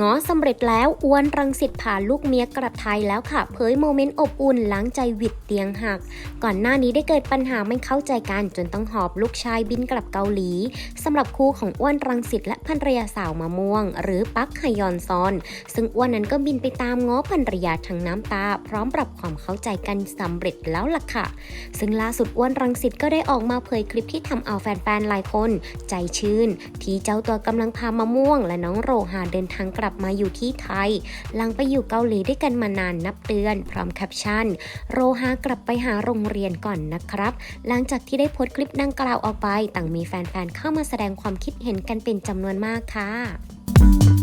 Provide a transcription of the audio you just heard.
ง้อสำเร็จแล้วอ้วนรังสิตพาลูกเมียกลับไทยแล้วค่ะ เผยโมเมนต์อบอุ่นหลังใจวิดเตียงหัก ก่อนหน้านี้ได้เกิดปัญหาไม่เข้าใจกัน จนต้องหอบลูกชายบินกลับเกาหลีสำหรับคู่ของอ้วนรังสิตและภรรยาสาวมะม่วง หรือปักไฮยอนซอน ซึ่งอ้วนนั้นก็บินไปตามง้อภรรยาทั้งน้ำตา พร้อมปรับความเข้าใจกันสำเร็จแล้วล่ะค่ะ ซึ่งล่าสุดอ้วนรังสิตก็ได้ออกมาเผยคลิปที่ทำเอาแฟนๆหลายคน ใจชื่นที่เจ้าตัวกำลังพามะม่วง และน้องโรฮาเดินทางกลับมาอยู่ที่ไทย หลังไปอยู่เกาหลีด้วยกันมานานนับเดือน พร้อมแคปชั่น โรฮากลับไปหาโรงเรียนก่อนนะครับ หลังจากที่ได้โพสต์คลิปดังกล่าวออกไป ต่างมีแฟนๆเข้ามาแสดงความคิดเห็นกันเป็นจำนวนมากค่ะ